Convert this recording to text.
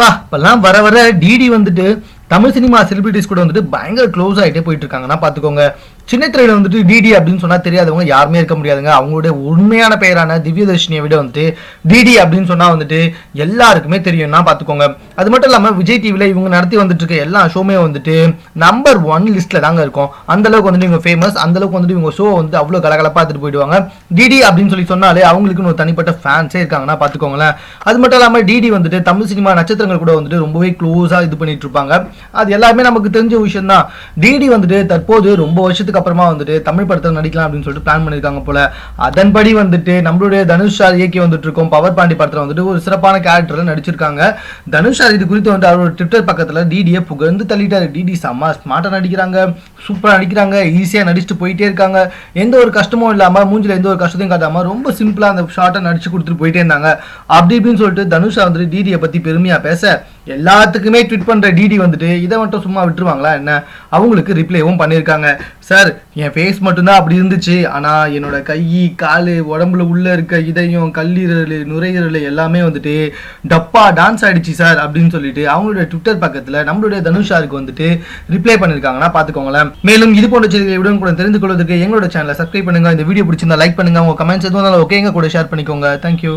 பா இப்பெல்லாம் வர வர டிடி வந்துட்டு தமிழ் சினிமா செலிபிரிட்டிஸ் கூட வந்துட்டு பயங்கர க்ளோஸ் ஆகிட்டே போயிட்டு இருக்காங்கன்னா பார்த்துக்கோங்க சின்ன திரையில வந்துட்டு டிடி அப்படின்னு சொன்னா தெரியாதவங்க யாருமே இருக்க முடியாதுங்க. அவங்களுடைய உண்மையான பெயரான திவ்யதர்ஷினியை விட வந்துட்டு டிடி அப்படின்னு சொன்னா வந்துட்டு எல்லாருக்குமே தெரியும்னா பார்த்துக்கோங்க அது மட்டும் இல்லாம விஜய் டிவில இவங்க நடத்தி வந்துட்டு இருக்க எல்லா ஷோமே வந்துட்டு நம்பர் ஒன் லிஸ்ட்ல தாங்க இருக்கும். அந்த அளவுக்கு வந்துட்டு இவங்க ஃபேமஸ் அந்த அளவுக்கு வந்துட்டு இவங்க ஷோ வந்து அவ்வளவு கலகலப்பா எடுத்துட்டு போயிடுவாங்க. டிடி அப்படின்னு சொல்லி சொன்னாலே அவங்களுக்குன்னு ஒரு தனிப்பட்ட ஃபேன்ஸே இருக்காங்கன்னா பார்த்துக்கோங்களேன் அது மட்டும் இல்லாம டிடி வந்துட்டு தமிழ் சினிமா நட்சத்திரங்கள் கூட வந்துட்டு ரொம்பவே க்ளோஸா இது பண்ணிட்டு இருப்பாங்க. அது எல்லாமே நமக்கு தெரிஞ்ச விஷயம் தான் டிடி வந்துட்டு தற்போது ரொம்ப வருஷத்துக்கு அப்புறமா வந்துட்டு தமிழ் படத்தில் நடிக்கலாம் அப்படின்னு சொல்லிட்டு பிளான் பண்ணியிருக்காங்க போல. அதன்படி வந்துட்டு நம்மளுடைய தனுஷ் சார் இயக்கி வந்துட்டு இருக்கோம். பவர் பாண்டி படத்தில் வந்துட்டு ஒரு சிறப்பான கேரக்டர்ல நடிச்சிருக்காங்க. தனுஷ் சார் இது குறித்து வந்து அவரோட ட்விட்டர் பக்கத்தில் டிடியை புகழ்ந்து தள்ளிட்டாரு. டிடி செம்ம ஸ்மார்ட்டாக நடிக்கிறாங்க. சூப்பராக நடிக்கிறாங்க. ஈஸியாக நடிச்சுட்டு போயிட்டே இருக்காங்க. எந்த ஒரு கஷ்டமும் இல்லாமல் மூஞ்சில் எந்த ஒரு கஷ்டத்தையும் காட்டாமல் ரொம்ப சிம்பிளாக அந்த ஷார்ட்டை நடிச்சு கொடுத்துட்டு போயிட்டே இருந்தாங்க. அப்படி இப்படின்னு சொல்லிட்டு தனுஷா வந்துட்டு டிடியை பற்றி பெருமையாக பேச எல்லாத்துக்குமே ட்விட் பண்ணுற டிடி வந்துட்டு இதை மட்டும் சும்மா விட்டுருவாங்களா? என்ன? அவங்களுக்கு ரிப்ளைவும் பண்ணியிருக்காங்க. சார் என் ஃபேஸ் மட்டும்தான் அப்படி இருந்துச்சு. ஆனால் என்னோட கை காலு உடம்புல உள்ளே இருக்க இதயம் கல்லீரல் நுரையீரல் எல்லாமே வந்துட்டு டப்பா டான்ஸ் ஆகிடுச்சு சார் அப்படின்னு சொல்லிட்டு அவங்களுடைய ட்விட்டர் பக்கத்தில் நம்மளுடைய தனுஷாருக்கு வந்துட்டு ரிப்ளை பண்ணியிருக்காங்கன்னா பார்த்துக்கோங்களேன். மேலும் இது போன்ற செய்திகளை உடன் கூட தெரிந்து கொள்வதற்கு எங்களோட சேனலை சப்ஸ்கிரைப் பண்ணுங்கள் இந்த வீடியோ பிடிச்சிருந்தா லைக் பண்ணுங்க. உங்கள் கமெண்ட்ஸ் எதுவும் ஓகே எங்க கூட ஷேர் பண்ணிக்கோங்க. தேங்க்யூ